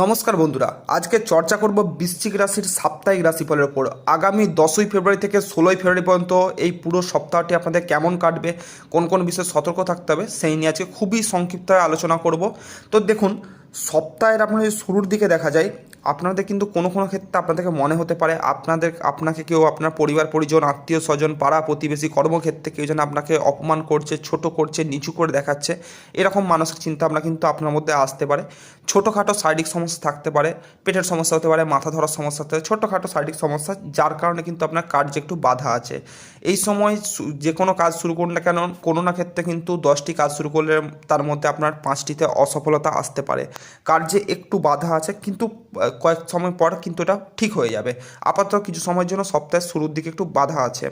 নমস্কার বন্ধুরা, আজকে চর্চা করব বৃশ্চিক রাশির সাপ্তাহিক রাশিফলের ওপর। আগামী দশই ফেব্রুয়ারি থেকে ষোলোই ফেব্রুয়ারি পর্যন্ত এই পুরো সপ্তাহটি আপনাদের কেমন কাটবে, কোন কোন বিষয়ে সতর্ক থাকতে হবে, সেই নিয়ে আজকে খুবই সংক্ষিপ্তভাবে আলোচনা করব। তো দেখুন, সপ্তাহের আপনার শুরুর দিকে দেখা যায় আপনাদের কিন্তু কোনো কোনো ক্ষেত্রে আপনাদেরকে মনে হতে পারে আপনাদের, আপনাকে কেউ আপনার পরিবার, পরিজন, আত্মীয় স্বজন, পাড়া প্রতিবেশী, কর্মক্ষেত্রে কেউ যেন আপনাকে অপমান করছে, ছোট করছে, নিচু করে দেখাচ্ছে, এরকম মানসিক চিন্তা ভাবনা কিন্তু আপনার মধ্যে আসতে পারে। ছোটোখাটো শারীরিক সমস্যা থাকতে পারে, পেটের সমস্যা হতে পারে, মাথা ধরার সমস্যা হতে পারে, ছোটোখাটো শারীরিক সমস্যা, যার কারণে কিন্তু আপনার কার্যে একটু বাধা আছে। এই সময় যে কোনো কাজ শুরু করুন না কেন, কোনো না ক্ষেত্রে কিন্তু দশটি কাজ শুরু করলে তার মধ্যে আপনার পাঁচটিতে অসফলতা আসতে পারে। কার্যে একটু বাধা আছে, কিন্তু কয়েক সময় পর কিন্তু এটা ঠিক হয়ে যাবে। আপাতত কিছু সময়ের জন্য সপ্তাহের শুরুর দিকে একটু বাধা আছে।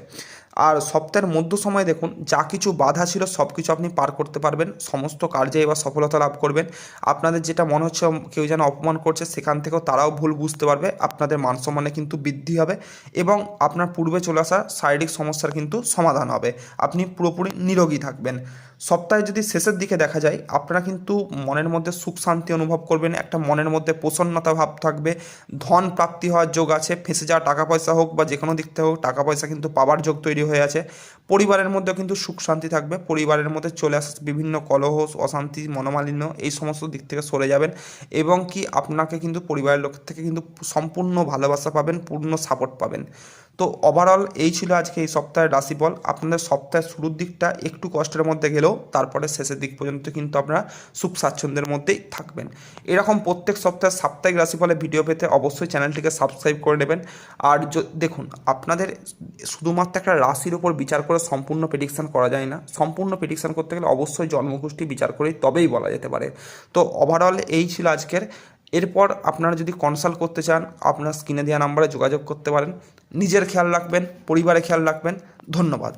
আর সপ্তাহের মধ্য সময় দেখুন, যা কিছু বাধা ছিল সব কিছু আপনি পার করতে পারবেন। সমস্ত কার্যে এবার সফলতা লাভ করবেন। আপনাদের যেটা মনে হচ্ছে কেউ যেন অপমান করছে, সেখান থেকেও তারাও ভুল বুঝতে পারবে। আপনাদের মান সম্মানে কিন্তু বৃদ্ধি হবে এবং আপনার পূর্বে চলে আসা শারীরিক সমস্যার কিন্তু সমাধান হবে। আপনি পুরোপুরি নিরোগী থাকবেন। সপ্তাহে যদি শেষের দিকে দেখা যায়, আপনারা কিন্তু মনের মধ্যে সুখ শান্তি অনুভব করবেন, একটা মনের মধ্যে প্রসন্নতা ভাব থাকবে। ধন প্রাপ্তি হওয়ার যোগ আছে, ফেঁসে যাওয়া টাকা পয়সা হোক বা যে কোনো দিক থেকে হোক, টাকা পয়সা কিন্তু পাওয়ার যোগ তৈরি হয়ে আছে। পরিবারের মধ্যেও কিন্তু সুখ শান্তি থাকবে। পরিবারের মধ্যে চলে আসা বিভিন্ন কলহ অশান্তি, মনোমালিন্য এই সমস্ত দিক থেকে সরে যাবেন এবং কি আপনাকে কিন্তু পরিবারের লোক থেকে কিন্তু সম্পূর্ণ ভালোবাসা পাবেন, পূর্ণ সাপোর্ট পাবেন। তো ওভারঅল এই ছিল আজকে এই সপ্তাহের রাশিফল। আপনাদের সপ্তাহের শুরুর দিকটা একটু কষ্টের মধ্যে গেলেও তারপরে শেষের দিক পর্যন্ত কিন্তু আপনারা সুখ স্বাচ্ছন্দ্যের মধ্যেই থাকবেন। এরকম প্রত্যেক সপ্তাহে সাপ্তাহিক রাশিফলের ভিডিও পেতে অবশ্যই চ্যানেলটিকে সাবস্ক্রাইব করে নেবেন। আর দেখুন, আপনাদের শুধুমাত্র একটা রাশির উপর বিচার করে সম্পূর্ণ প্রেডিকশান করা যায় না। সম্পূর্ণ প্রেডিকশান করতে গেলে অবশ্যই জন্মগোষ্ঠী বিচার করেই তবেই বলা যেতে পারে। তো ওভারঅল এই ছিল আজকের। এরপর আপনারা যদি কনসাল্ট করতে চান, আপনার স্ক্রিনে দেওয়া নাম্বারে যোগাযোগ করতে পারেন। নিজের খেয়াল রাখবেন পরিবারে খেয়াল রাখবেন। ধন্যবাদ।